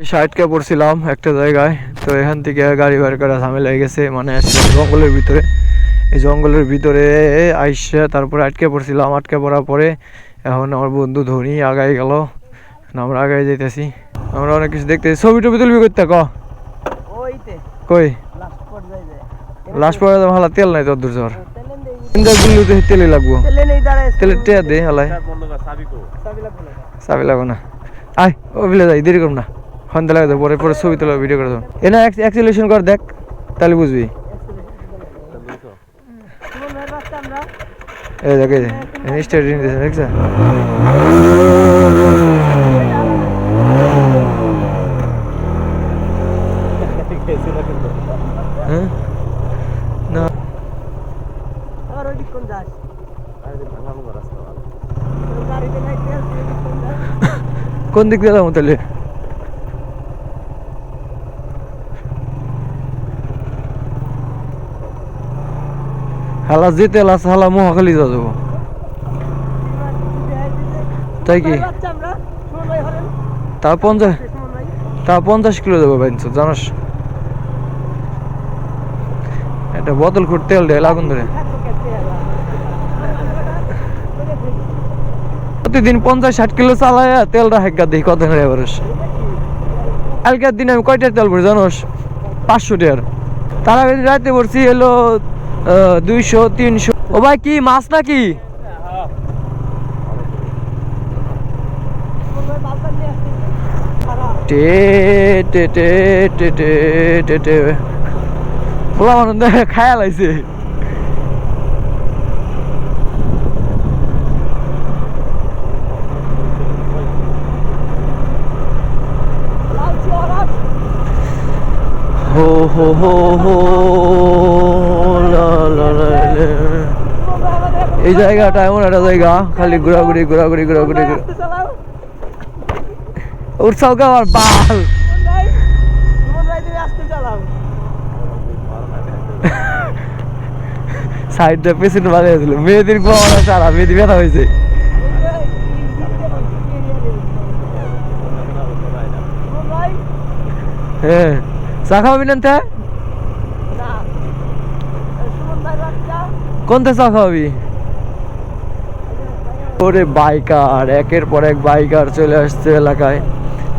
ষাটকে পড়ছিলাম একটা জায়গায় তো এখান থেকে গাড়ি বের করা ঝামেলা হয়ে গেছে মানে জঙ্গলের ভিতরে। এই জঙ্গলের ভিতরে আইসে তারপরে আটকে পড়ছিলাম আটকে পড়ার পরে এখন আমার বন্ধু ধনী আগাই গেল আমরা আগাই যাইতেছি। আমরা অনেক কিছু দেখতেছি ছবি টবি তুলবি করতে ক? কই? লাস্ট পরে তো ভালো তেল নাই তোর দূর জ্বর। তেলে লাগবো। তেলে টেয়া দে হালাই চাবি লাগবো না। আয় ও বিলে যাই দেরি করুন না। সন্ধ্যা লাগে পরে পরে ছবি তোলা ভিডিও করে দেবো। এনা অ্যাক্সিলেশন কর দেখ তাহলে বুঝবি। এই দেখ এই স্টার্টিং দিয়েছে দেখছ? হ্যাঁ? না। কোন দিক দিয়ে যাব তাহলে? হালা যেতে লাস, হালা মহাখালী যা যাব। তাই কি? তা পঞ্চাশ তা পঞ্চাশ কিলো দেবো বাইনছ জানাস। একটা বোতল খুঁট তেল দেয় লাগুন ধরে। প্রতিদিন পঞ্চাশ, ষাট কিলো চালায় তেলটা হেক্কা দিই কত এবারস কালকের দিন আমি কয়টার তেল ভরি, জানোস? পাঁচশো টাকার তার আগে রাতে ভরছি, এলো দুইশো তিনশো। ও ভাই কি মাছ নাকি? টে টে টে টে টে টে এই জায়গাটা এমন একটা জায়গা খালি ঘোরাঘুরি ঘোরাঘুরি ঘোরাঘুরি চালাও উৎসাহ আমার বাল। চালাও সাইডটা পেছনে দিল। মেয়েদের গোয়া সারা মেয়েদের ব্যথা হয়েছে। হ্যাঁ। চা খাওয়াবি না কোনটা চা খাওয়াবি? ওরে বাইকার, একের পর এক বাইকার চলে আসছে এলাকায়।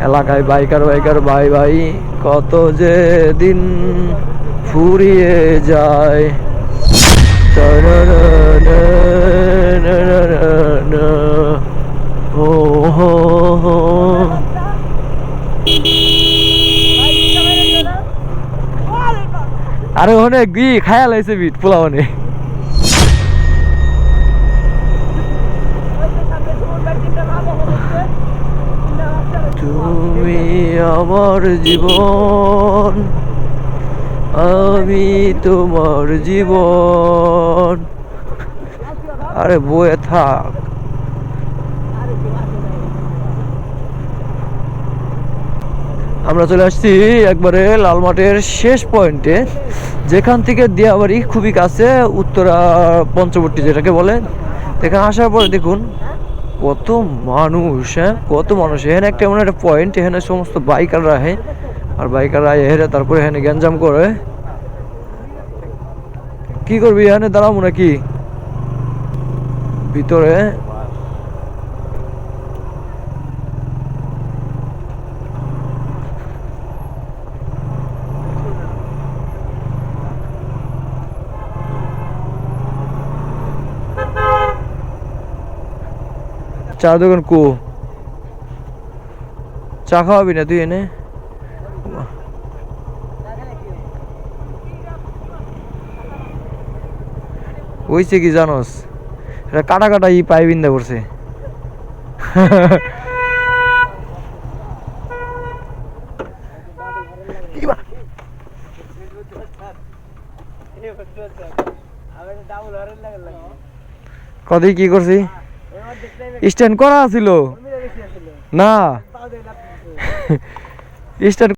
এলাকায় বাইকার বাইকার, ভাই ভাই, কত যে দিন ফুরিয়ে যায়। আরে ওখানে গি খায়াল আইছে বিট পোলা মানে আমার জীবন, আমি তোমার জীবন। আরে বয়ে থাক। আমরা চলে আসছি একবারে লাল মাঠের শেষ পয়েন্টে, যেখান থেকে দিয়াবাড়ি খুবই কাছে, উত্তরা পঞ্চবর্তী যেটাকে বলে। এখানে আসার পরে দেখুন কত মানুষ হ্যাঁ? কত মানুষ। এখানে একটা এমন একটা পয়েন্ট এখানে সমস্ত বাইকাররা আহে আর বাইকাররা হেরে তারপরে এখানে গ্যাঞ্জাম করে। কি করবি, এখানে দাঁড়াবো নাকি? ভিতরে চা দোকান কো। চা খাওয়াবি না তুই এনে? হইছে কি জানোস? এটা কাটা কাটা ই পাই বিন্দা করছে। কদি কি করছি? স্ট্যান্ড করা ছিল না। স্ট্যান্ড